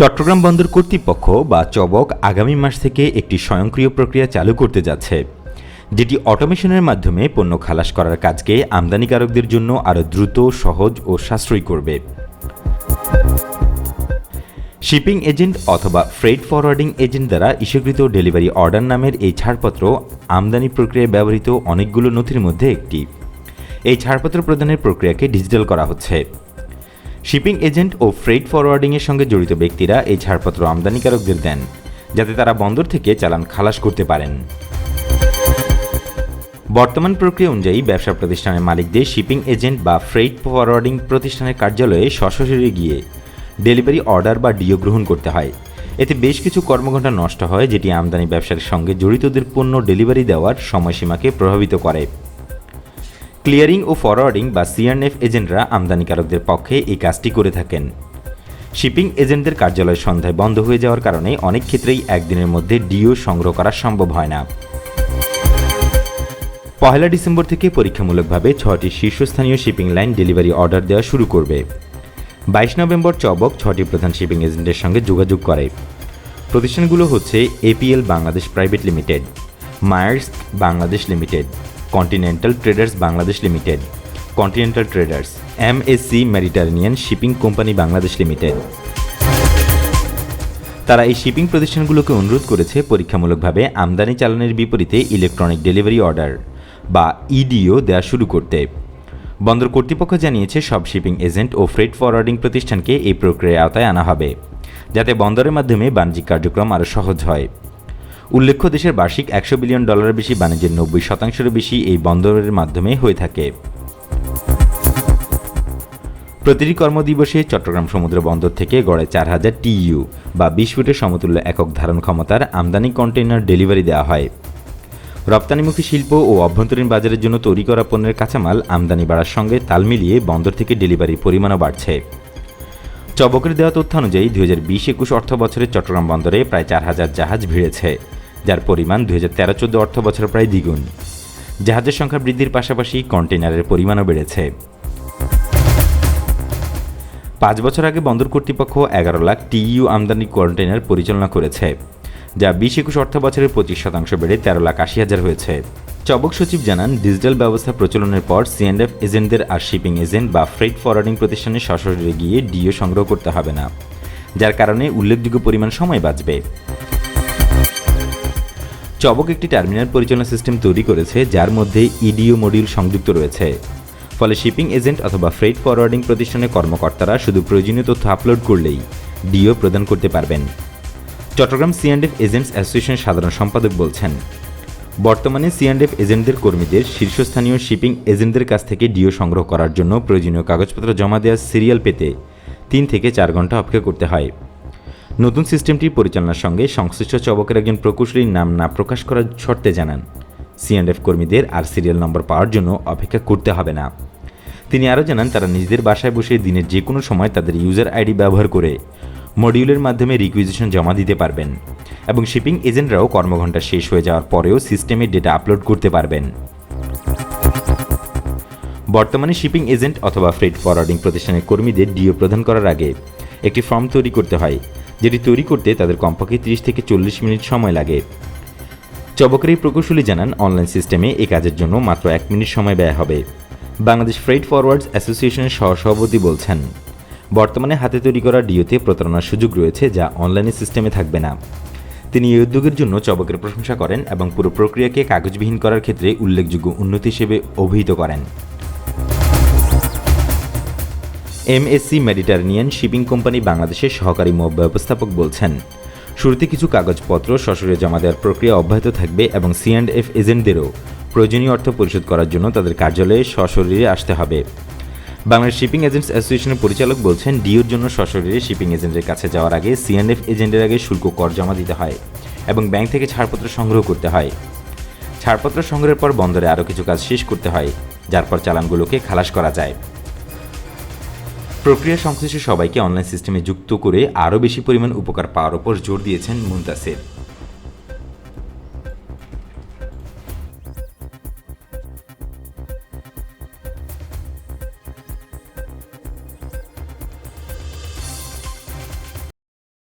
চট্টগ্রাম বন্দর কর্তৃপক্ষ বা চবক আগামী মাস থেকে একটি স্বয়ংক্রিয় প্রক্রিয়া চালু করতে যাচ্ছে, যেটি অটোমেশনের মাধ্যমে পণ্য খালাস করার কাজকে আমদানিকারকদের জন্য আরও দ্রুত, সহজ ও সাশ্রয়ী করবে। শিপিং এজেন্ট অথবা ফ্রেড ফরওয়ার্ডিং এজেন্ট দ্বারা ইস্যুকৃত ডেলিভারি অর্ডার নামের এই ছাড়পত্র আমদানি প্রক্রিয়ায় ব্যবহৃত অনেকগুলো নথির মধ্যে একটি। এই ছাড়পত্র প্রদানের প্রক্রিয়াকে ডিজিটাল করা হচ্ছে। শিপিং এজেন্ট ও ফ্রেড ফরওয়ার্ডিংয়ের সঙ্গে জড়িত ব্যক্তিরা এই ছাড়পত্র আমদানিকারকদের দেন, যাতে তারা বন্দর থেকে চালান খালাস করতে পারেন। বর্তমান প্রক্রিয়া অনুযায়ী ব্যবসা প্রতিষ্ঠানের মালিকদের শিপিং এজেন্ট বা ফ্রেড ফরওয়ার্ডিং প্রতিষ্ঠানের কার্যালয়ে সশরীরে গিয়ে ডেলিভারি অর্ডার বা ডিও গ্রহণ করতে হয়। এতে বেশ কিছু কর্মঘণ্টা নষ্ট হয়, যেটি আমদানি ব্যবসার সঙ্গে জড়িতদের পণ্য ডেলিভারি দেওয়ার সময়সীমাকে প্রভাবিত করে। ক্লিয়ারিং ও ফরওয়ার্ডিং বা সিআরএফ এজেন্টরা আমদানিকারকদের পক্ষে এই কাজটি করে থাকেন। শিপিং এজেন্টদের কার্যালয় সন্ধ্যায় বন্ধ হয়ে যাওয়ার কারণে অনেক ক্ষেত্রেই একদিনের মধ্যে ডিও সংগ্রহ করা সম্ভব হয় না। পহেলা ডিসেম্বর থেকে পরীক্ষামূলকভাবে ছটি শীর্ষস্থানীয় শিপিং লাইন ডেলিভারি অর্ডার দেওয়া শুরু করবে। বাইশ নভেম্বর চবক ছটি প্রধান শিপিং এজেন্টের সঙ্গে যোগাযোগ করে। প্রতিষ্ঠানগুলো হচ্ছে APL Bangladesh private limited, Maersk Bangladesh limited continental traders Bangladesh limited continental traders MSC Mediterranean shipping company Bangladesh limited তারা এই শিপিং প্রতিষ্ঠানগুলোকে অনুরোধ করেছে পরীক্ষামূলকভাবে আমদানি চালানের বিপরীতে ইলেকট্রনিক ডেলিভারি অর্ডার বা ইডিও দেওয়া শুরু করতে। বন্দর কর্তৃপক্ষ জানিয়েছে, সব শিপিং এজেন্ট ও ফ্রেড ফরওয়ার্ডিং প্রতিষ্ঠানকে এই প্রক্রিয়ার আওতায় আনা হবে, যাতে বন্দরের মাধ্যমে বাণিজ্যিক কার্যক্রম আরও সহজ হয়। উল্লেখ্য, দেশের বার্ষিক একশো বিলিয়ন ডলারের বেশি বাণিজ্যের নব্বই শতাংশেরও বেশি এই বন্দরের মাধ্যমে হয়ে থাকে। প্রতিটি কর্মদিবসে চট্টগ্রাম সমুদ্র বন্দর থেকে গড়ে চার হাজার টিইউ বা বিশ ফুটের সমতুল্য একক ধারণ ক্ষমতার আমদানি কন্টেইনার ডেলিভারি দেওয়া হয়। রপ্তানিমুখী শিল্প ও অভ্যন্তরীণ বাজারের জন্য তৈরি করা পণ্যের কাঁচামাল আমদানি বাড়ার সঙ্গে তাল মিলিয়ে বন্দর থেকে ডেলিভারির পরিমাণও বাড়ছে। চবকের দেওয়া তথ্য অনুযায়ী দুই হাজার বিশ একুশ অর্থ বছরে চট্টগ্রাম বন্দরে প্রায় চার হাজার জাহাজ ভিড়েছে। যার পরিমাণ দুই হাজার তেরো চোদ্দ অর্থ বছরে প্রায় দ্বিগুণ। জাহাজের সংখ্যা বৃদ্ধির পাশাপাশি কন্টেইনারের পরিমাণও বেড়েছে। পাঁচ বছর আগে বন্দর কর্তৃপক্ষ এগারো লাখ টিইউ আমদানি কন্টেইনার পরিচালনা করেছে, যা বিশ একুশ অর্থ বছরের পঁচিশ শতাংশ বেড়ে তেরো লাখ আশি হাজার হয়েছে। চবক সচিব জানান, ডিজিটাল ব্যবস্থা প্রচলনের পর সিএনএফ এজেন্টদের আর শিপিং এজেন্ট বা ফ্রেড ফরওয়ার্ডিং প্রতিষ্ঠানে সশরীরে গিয়ে ডিও সংগ্রহ করতে হবে না, যার কারণে উল্লেখযোগ্য পরিমাণ সময় বাঁচবে। চবক একটি টার্মিনাল পরিচালনা সিস্টেম তৈরি করেছে, যার মধ্যে ইডিও মডিউল সংযুক্ত রয়েছে। ফলে শিপিং এজেন্ট অথবা ফ্রেড ফরওয়ার্ডিং প্রতিষ্ঠানের কর্মকর্তারা শুধু প্রয়োজনীয় তথ্য আপলোড করলেই ডিও প্রদান করতে পারবেন। চট্টগ্রাম সিএনডেফ এজেন্টস অ্যাসোসিয়েশনের সাধারণ সম্পাদক বলছেন, বর্তমানে সিএনডেফ এজেন্টদের কর্মীদের শীর্ষস্থানীয় শিপিং এজেন্টদের কাছ থেকে ডিও সংগ্রহ করার জন্য প্রয়োজনীয় কাগজপত্র জমা দেওয়ার সিরিয়াল পেতে তিন থেকে চার ঘণ্টা অপেক্ষা করতে হয়। নতুন সিস্টেমটির পরিচালনার সঙ্গে সংশ্লিষ্ট চবকের একজন প্রকৌশলীর নাম না প্রকাশ করার শর্তে জানান। সিএনএফ কর্মীদের আর সিরিয়াল নম্বর পাওয়ার জন্য অপেক্ষা করতে হবে না। তিনি আরও জানান, তারা নিজেদের বাসায় বসে দিনের যে কোনো সময় তাদের ইউজার আইডি ব্যবহার করে মডিউলের মাধ্যমে রিকুইজিশন জমা দিতে পারবেন এবং শিপিং এজেন্টরাও কর্মঘণ্টা শেষ হয়ে যাওয়ার পরেও সিস্টেমে ডেটা আপলোড করতে পারবেন। বর্তমানে শিপিং এজেন্ট অথবা ফ্রেড ফরওয়ার্ডিং প্রতিষ্ঠানের কর্মীদের ডিও প্রদান করার আগে একটি ফর্ম তৈরি করতে হয়। যেটি তৈরি করতে তাদের কমপক্ষে তিরিশ থেকে চল্লিশ মিনিট সময় লাগে। চবকের এই প্রকৌশলী জানান, অনলাইন সিস্টেমে এই কাজের জন্য মাত্র এক মিনিট সময় ব্যয় হবে। বাংলাদেশ ফ্রেড ফরওয়ার্ডস অ্যাসোসিয়েশনের সহসভাপতি বলছেন, বর্তমানে হাতে তৈরি করা ডিওতে প্রতারণার সুযোগ রয়েছে যা অনলাইনে সিস্টেমে থাকবে না। তিনি এই উদ্যোগের জন্য চবকের প্রশংসা করেন এবং পুরো প্রক্রিয়াকে কাগজবিহীন করার ক্ষেত্রে উল্লেখযোগ্য উন্নতি হিসেবে অভিহিত করেন। এমএসসি মেডিটারেনিয়ান শিপিং কোম্পানি বাংলাদেশের সহকারী ব্যবস্থাপক বলছেন, শুরুতে কিছু কাগজপত্র সশরে জমা দেওয়ার প্রক্রিয়া অব্যাহত থাকবে এবং সি অ্যান্ড এফ এজেন্টদেরও প্রয়োজনীয় অর্থ পরিশোধ করার জন্য তাদের কার্যালয়ে সশরীরে আসতে হবে। বাংলাদেশ শিপিং এজেন্টস অ্যাসোসিয়েশনের পরিচালক বলছেন, ডিওর জন্য সশরীরে শিপিং এজেন্টের কাছে যাওয়ার আগে সিএনএফ এজেন্টের আগে শুল্ক কর জমা দিতে হয় এবং ব্যাংক থেকে ছাড়পত্র সংগ্রহ করতে হয়। ছাড়পত্র সংগ্রহের পর বন্দরে আরও কিছু কাজ শেষ করতে হয়, যার পর চালানগুলোকে খালাস করা যায়। প্রক্রিয়া সংশ্লিষ্ট সবাইকে অনলাইন সিস্টেমে যুক্ত করে আরও বেশি পরিমাণ উপকার পাওয়ার ওপর জোর দিয়েছেন মুন্তাসির।